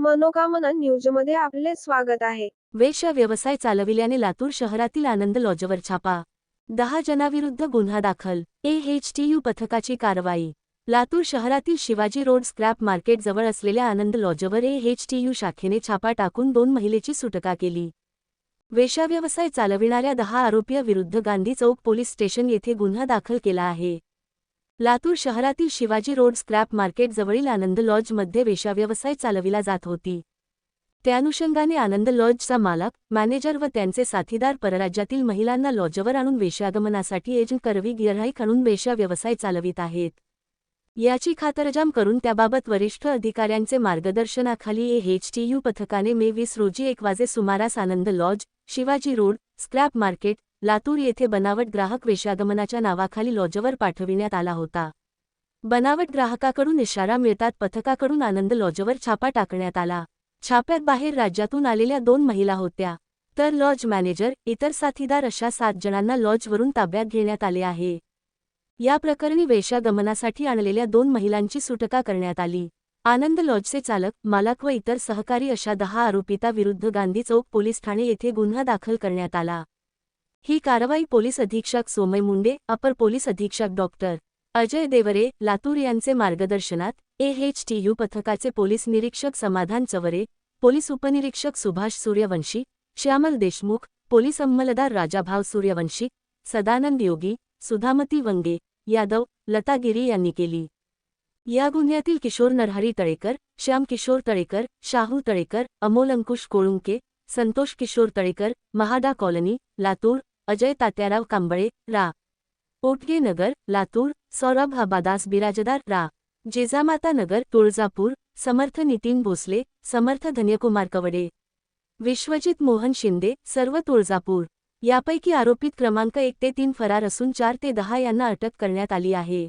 मनोकामना न्यूजमध्ये आपले स्वागत आहे. वेश्या व्यवसाय चालविल्याने लातूर शहरातील आनंद लॉजवर छापा. दहा जणांविरुद्ध गुन्हा दाखल. एएचटीयू पथकाची कारवाई. लातूर शहरातील शिवाजी रोड स्क्रॅप मार्केट जवळ असलेल्या आनंद लॉजवर एएचटीयू शाखेने छापा टाकून दोन महिलेची सुटका केली. वेश्याव्यवसाय चालविणाऱ्या दहा आरोपीविरुद्ध गांधी चौक पोलीस स्टेशन येथे गुन्हा दाखल केला आहे. लातूर शहरातील शिवाजी रोड स्क्रॅप मार्केट जवळील आनंद लॉजमध्ये वेशाव्यवसाय चालविला जात होती. त्यानुषंगाने आनंद लॉजचा मालक मॅनेजर व त्यांचे साथीदार परराज्यातील महिलांना लॉजवर आणून वेशागमनासाठी एजंट करवी गिऱ्हाईक आणून वेश्या व्यवसाय चालवित आहेत. याची खातरजाम करून त्याबाबत वरिष्ठ अधिकाऱ्यांचे मार्गदर्शनाखाली एएचटीयू पथकाने मे वीस रोजी एक वाजे सुमारास Anand lodge Shivaji road scrap market Latur येथे बनावट ग्राहक वेशागमनाच्या नावाखाली लॉजवर पाठविण्यात आला होता. बनावट ग्राहकाकडून इशारा मिळतात पथकाकडून आनंद लॉजवर छापा टाकण्यात आला. छाप्यात बाहेर राज्यातून आलेल्या दोन महिला होत्या. तर लॉज मॅनेजर इतर साथीदार अशा सात जणांना लॉजवरून ताब्यात घेण्यात आले आहे. या प्रकरणी वेशागमनासाठी आणलेल्या दोन महिलांची सुटका करण्यात आली. आनंद लॉजचे चालक मालक व इतर सहकारी अशा दहा आरोपिताविरुद्ध गांधी चौक पोलीस ठाणे येथे गुन्हा दाखल करण्यात आला. ही कारवाई पोलीस अधीक्षक सोमय मुंडे अपर पोलीस अधीक्षक डॉक्टर अजय देवरे लातूर यांचे मार्गदर्शनात एएचटीयू पथकाचे पोलीस निरीक्षक समाधान चवरे पोलीस उपनिरीक्षक सुभाष सूर्यवंशी श्यामल देशमुख पोलीस अंमलदार राजाभाव सूर्यवंशी सदानंद योगी सुधामती वंगे यादव लतागिरी यांनी केली. या गुन्ह्यातील किशोर नरहरी तळेकर श्याम किशोर तळेकर शाहू तळेकर अमोल अंकुश कोळुंके संतोष किशोर तळेकर महाडा कॉलनी लातूर अजय तात्याराव कांबळे रा. पोटगे नगर लातूर सौरभ हबादास बिराजदार रा. जेजामाता नगर तुळजापूर समर्थ नितीन भोसले समर्थ धन्यकुमार कवडे. विश्वजित मोहन शिंदे सर्व तुळजापूर. यापैकी आरोपित क्रमांक एक ते तीन फरार असून चार ते दहा यांना अटक करण्यात आली आहे.